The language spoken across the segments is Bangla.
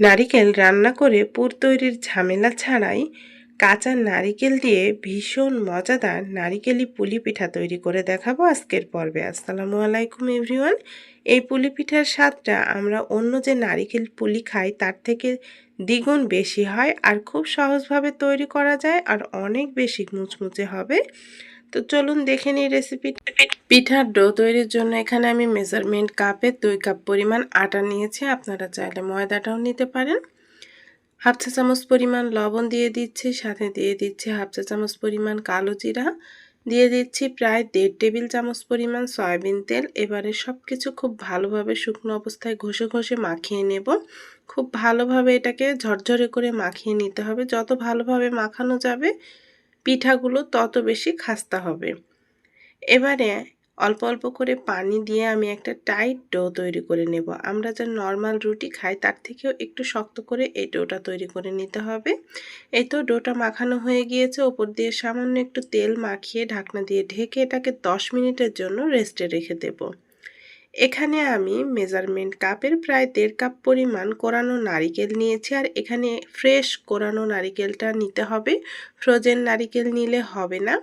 নারিকেল রান্না করে পুর তৈরির ঝামেলা ছাড়াই কাঁচা নারিকেল দিয়ে ভীষণ মজাদার নারিকেলি পুলি পিঠা তৈরি করে দেখাবো আজকের পর্বে। আসসালামু আলাইকুম, এভরিওয়ান। এই পুলি পিঠার স্বাদটা আমরা অন্য যে নারিকেল পুলি খাই, তার থেকে দ্বিগুণ বেশি হয় আর খুব সহজভাবে তৈরি করা যায় আর অনেক বেশি মুচমুচে হবে। তো চলুন দেখে নিই রেসিপি পিঠার ডো তৈরির জন্য এখানে আমি মেজারমেন্ট কাপে দুই কাপ পরিমাণ আটা নিয়েছি, আপনারা চাইলে ময়দাটাও নিতে পারেন। হাফ চা চামচ পরিমাণ লবণ দিয়ে দিচ্ছি, সাথে দিয়ে দিচ্ছি হাফ চা চামচ পরিমাণ কালো জিরা। দিয়ে দিচ্ছি প্রায় দেড় টেবিল চামচ পরিমাণ সয়াবিন তেল। এবারে সব কিছু খুব ভালোভাবে শুকনো অবস্থায় ঘষে ঘষে মাখিয়ে নেব। খুব ভালোভাবে এটাকে ঝরঝরে করে মাখিয়ে নিতে হবে। যত ভালোভাবে মাখানো যাবে পিঠাগুলো তত বেশি খাস্তা হবে। এবারে অল্প অল্প করে পানি দিয়ে আমি একটা টাইট ডো তৈরি করে নেব। আমরা যা নর্মাল রুটি খাই তার থেকেও একটু শক্ত করে এই ডোটা তৈরি করে নিতে হবে। এই তো ডোটা মাখানো হয়ে গিয়েছে। ওপর দিয়ে সামান্য একটু তেল মাখিয়ে ঢাকনা দিয়ে ঢেকে এটাকে 10 মিনিটের জন্য রেস্টে রেখে দেব। এখানে আমি মেজারমেন্ট কাপের প্রায় দেড় কাপ পরিমাণ কোরানো নারিকেল নিয়েছি আর এখানে ফ্রেশ কোরানো নারিকেলটা নিতে হবে। ফ্রোজেন নারিকেল নিলে হবে না।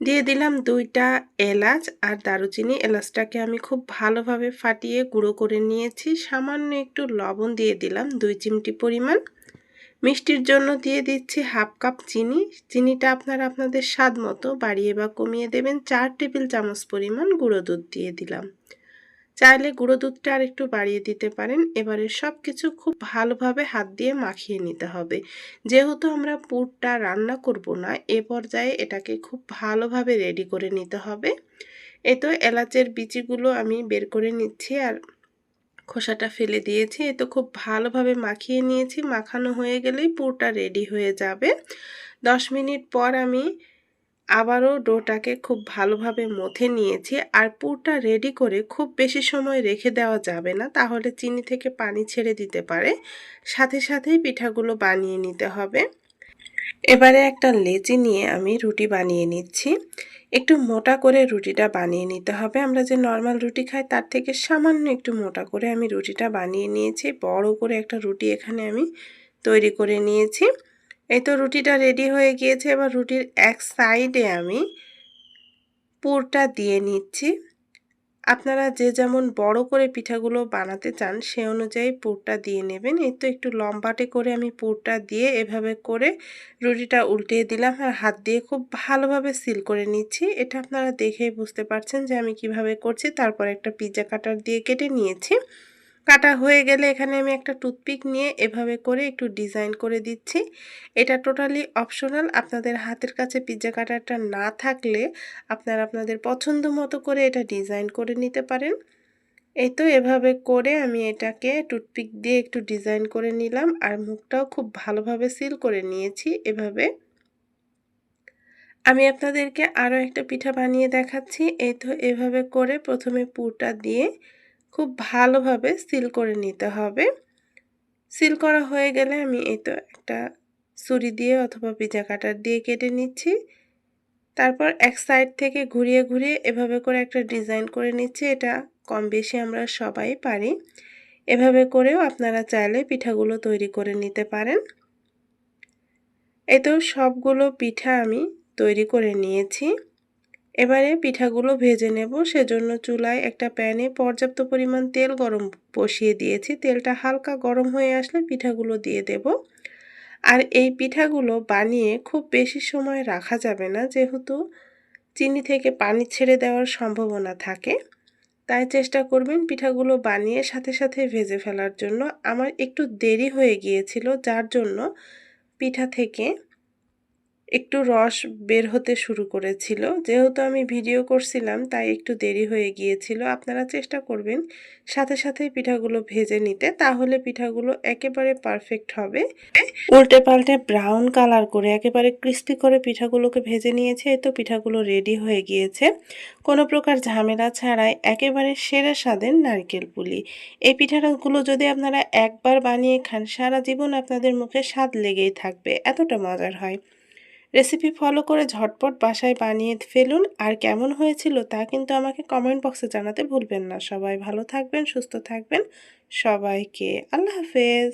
দিয়ে দিলাম দুইটা এলাচ আর দারুচিনি। এলাচটাকে আমি খুব ভালোভাবে ফাটিয়ে গুঁড়ো করে নিয়েছি। সামান্য একটু লবণ দিয়ে দিলাম দুই চিমটি পরিমাণ। মিষ্টির জন্য দিয়ে দিচ্ছি হাফ কাপ চিনি। চিনিটা আপনারা আপনাদের স্বাদ মতো বাড়িয়ে বা কমিয়ে দেবেন। চার টেবিল চামচ পরিমাণ গুঁড়ো দুধ দিয়ে দিলাম। চাইলে গুঁড়ো দুধটা আর একটু বাড়িয়ে দিতে পারেন। এবারে সব কিছু খুব ভালোভাবে হাত দিয়ে মাখিয়ে নিতে হবে। যেহেতু আমরা পুরটা রান্না করব না, এ পর্যায়ে এটাকে খুব ভালোভাবে রেডি করে নিতে হবে। এ তো এলাচের বিচিগুলো আমি বের করে নিচ্ছি আর খোসাটা ফেলে দিয়েছি। এ তো খুব ভালোভাবে মাখিয়ে নিয়েছি। মাখানো হয়ে গেলেই পুরটা রেডি হয়ে যাবে। দশ মিনিট পর আমি আবারও ডোটাকে খুব ভালোভাবে মথে নিয়েছি আর পুরটা রেডি করে খুব বেশি সময় রেখে দেওয়া যাবে না, তাহলে চিনি থেকে পানি ছেড়ে দিতে পারে। সাথে সাথেই পিঠাগুলো বানিয়ে নিতে হবে। এবারে একটা লেচি নিয়ে আমি রুটি বানিয়ে নিচ্ছি। একটু মোটা করে রুটিটা বানিয়ে নিতে হবে। আমরা যে নর্মাল রুটি খাই, তার থেকে সামান্য একটু মোটা করে আমি রুটিটা বানিয়ে নিয়েছি। বড় করে একটা রুটি এখানে আমি তৈরি করে নিয়েছি। এই তো রুটিটা রেডি হয়ে গিয়েছে। এবার রুটির এক সাইডে আমি পুরটা দিয়ে নিচ্ছি। আপনারা যে যেমন বড় করে পিঠাগুলো বানাতে চান, সে অনুযায়ী পুরটা দিয়ে নেবেন। এই তো একটু লম্বাটে করে আমি পুরটা দিয়ে এভাবে করে রুটিটা উল্টিয়ে দিলাম আর হাত দিয়ে খুব ভালোভাবে সিল করে নিচ্ছি। এটা আপনারা দেখেই বুঝতে পারছেন যে আমি কীভাবে করছি। তারপর একটা পিৎজা কাটার দিয়ে কেটে নিয়েছি। কাটা হয়ে গেলে এখানে আমি একটা টুথপিক নিয়ে এভাবে করে একটু ডিজাইন করে দিচ্ছি। এটা টোটালি অপশনাল। আপনাদের হাতের কাছে পিৎজা কাটারটা না থাকলে আপনারা আপনাদের পছন্দ মতো করে এটা ডিজাইন করে নিতে পারেন। এই তো এভাবে করে আমি এটাকে টুথপিক দিয়ে একটু ডিজাইন করে নিলাম আর মুখটাও খুব ভালোভাবে সিল করে নিয়েছি এভাবে। আমি আপনাদেরকে আরও একটা পিঠা বানিয়ে দেখাচ্ছি। এই তো এভাবে করে প্রথমে পুরটা দিয়ে খুব ভালোভাবে সিল করে নিতে হবে। সিল করা হয়ে গেলে আমি এই তো একটা ছুরি দিয়ে অথবা পিজা কাটার দিয়ে কেটে নিচ্ছি। তারপর এক সাইড থেকে ঘুরিয়ে ঘুরিয়ে এভাবে করে একটা ডিজাইন করে নিচ্ছি। এটা কম বেশি আমরা সবাই পারি। এভাবে করেও আপনারা চাইলে পিঠাগুলো তৈরি করে নিতে পারেন। তো সবগুলো পিঠা আমি তৈরি করে নিয়েছি। এবারে পিঠাগুলো ভেজে নেব। সেজন্য চুলায় একটা প্যানে পর্যাপ্ত পরিমাণ তেল গরম বসিয়ে দিয়েছি। তেলটা হালকা গরম হয়ে আসলে পিঠাগুলো দিয়ে দেব। আর এই পিঠাগুলো বানিয়ে খুব বেশি সময় রাখা যাবে না, যেহেতু চিনি থেকে পানি ছেড়ে দেওয়ার সম্ভাবনা থাকে। তাই চেষ্টা করবেন পিঠাগুলো বানিয়ে সাথে সাথে ভেজে ফেলার জন্য। আমার একটু দেরি হয়ে গিয়েছিল, যার জন্য পিঠা থেকে একটু রস বের হতে শুরু করেছিল। যেহেতু আমি ভিডিও করছিলাম, তাই একটু দেরি হয়ে গিয়েছিল। আপনারা চেষ্টা করবেন সাথে সাথে পিঠাগুলো ভেজে নিতে, তাহলে পিঠাগুলো একেবারে পারফেক্ট হবে। উল্টে পাল্টে ব্রাউন কালার করে একেবারে ক্রিস্পি করে পিঠাগুলোকে ভেজে নিয়েছে তো পিঠাগুলো রেডি হয়ে গিয়েছে। কোনো প্রকার ঝামেলা ছাড়াই একেবারে সেরা স্বাদের নারকেল পুলি। এই পিঠাগুলো যদি আপনারা একবার বানিয়ে খান, সারা জীবন আপনাদের মুখে স্বাদ লেগেই থাকবে, এতটা মজার হয়। রেসিপি ফলো করে ঝটপট বাসায় বানিয়ে ফেলুন। আর কেমন হয়েছিল তা কিন্তু আমাকে কমেন্ট বক্সে জানাতে ভুলবেন না। সবাই ভালো থাকবেন, সুস্থ থাকবেন। সবাইকে আল্লাহ হাফেজ।